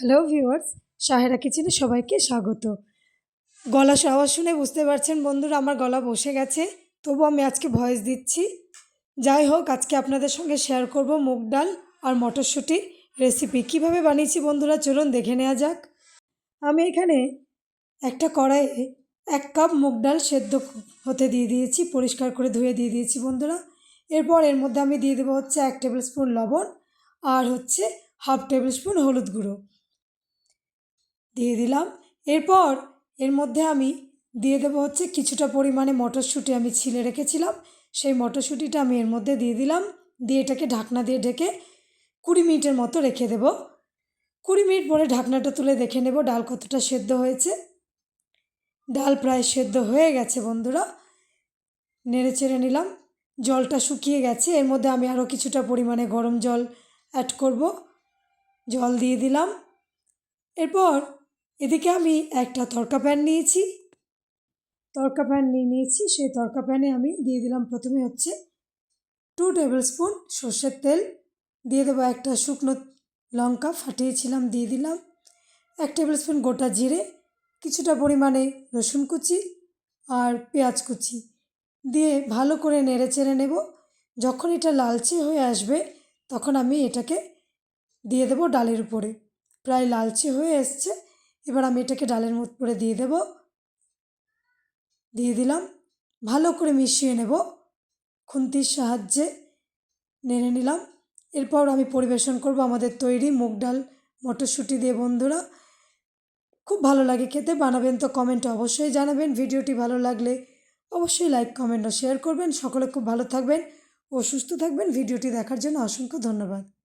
Hello viewers Sahera কিচেনে সবাইকে স্বাগত। গলা আওয়াজ শুনে বুঝতে পারছেন বন্ধুরা, আমার গলা বসে গেছে তবু আমি আজকে ভয়েস দিচ্ছি। যাই হোক, আজকে আপনাদের সঙ্গে শেয়ার করব মুগ ডাল আর মটরশুঁটির রেসিপি কীভাবে বানিয়েছি বন্ধুরা, চলুন দেখে নেওয়া যাক। আমি এখানে একটা কড়াইয়ে এক কাপ মুগ ডাল সেদ্ধ হতে দিয়ে দিয়েছি, পরিষ্কার করে ধুয়ে দিয়ে দিয়েছি বন্ধুরা। এরপর এর মধ্যে আমি দিয়ে দেবো হচ্ছে এক টেবিল স্পুন লবণ আর হচ্ছে হাফ টেবিল স্পুন হলুদ গুঁড়ো। দিয়ে দিলাম। এরপর এর মধ্যে আমি দিয়ে দেবো হচ্ছে কিছুটা পরিমাণে মটরশুঁটি আমি ছিলে রেখেছিলাম। সেই মটরশুঁটিটা আমি এর মধ্যে দিয়ে দিলাম। দিয়ে এটাকে ঢাকনা দিয়ে ঢেকে কুড়ি মিনিটের মতো রেখে দেব। কুড়ি মিনিট পরে ঢাকনাটা তুলে দেখে নেব ডাল কতটা সেদ্ধ হয়েছে। ডাল প্রায় সেদ্ধ হয়ে গেছে বন্ধুরা। নেড়ে চেড়ে নিলাম। জলটা শুকিয়ে গেছে। এর মধ্যে আমি আরও কিছুটা পরিমাণে গরম জল অ্যাড করব। জল দিয়ে দিলাম। এরপর এদিকে আমি একটা তরকা প্যান নিয়েছি। তরকা প্যান নিয়ে নিয়েছি, সেই তরকা প্যানে আমি দিয়ে দিলাম প্রথমে হচ্ছে টু টেবিল স্পুন সর্ষের তেল। দিয়ে দেবো একটা শুকনো লঙ্কা, ফাটিয়েছিলাম, দিয়ে দিলাম। এক টেবিল স্পুন গোটা জিরে, কিছুটা পরিমাণে রসুন কুচি আর পেঁয়াজ কুচি। দিয়ে ভালো করে নেড়ে চেড়ে নেব। যখন এটা লালচে হয়ে আসবে, তখন আমি এটাকে দিয়ে দেবো ডালের উপরে। প্রায় লালচে হয়ে এসছে। এবার আমি এটাকে ডালের উপরে দিয়ে দেব। দিয়ে দিলাম। ভালো করে মিশিয়ে নেব। খুন্তির সাহায্যে নেড়ে নিলাম। এরপর আমি পরিবেশন করব আমাদের তৈরি মুগ ডাল মটরশুঁটি দিয়ে। বন্ধুরা, খুব ভালো লাগে খেতে। বানাবেন তো কমেন্টে অবশ্যই জানাবেন। ভিডিওটি ভালো লাগলে অবশ্যই লাইক, কমেন্ট ও শেয়ার করবেন। সকলে খুব ভালো থাকবেন ও সুস্থ থাকবেন। ভিডিওটি দেখার জন্য অসংখ্য ধন্যবাদ।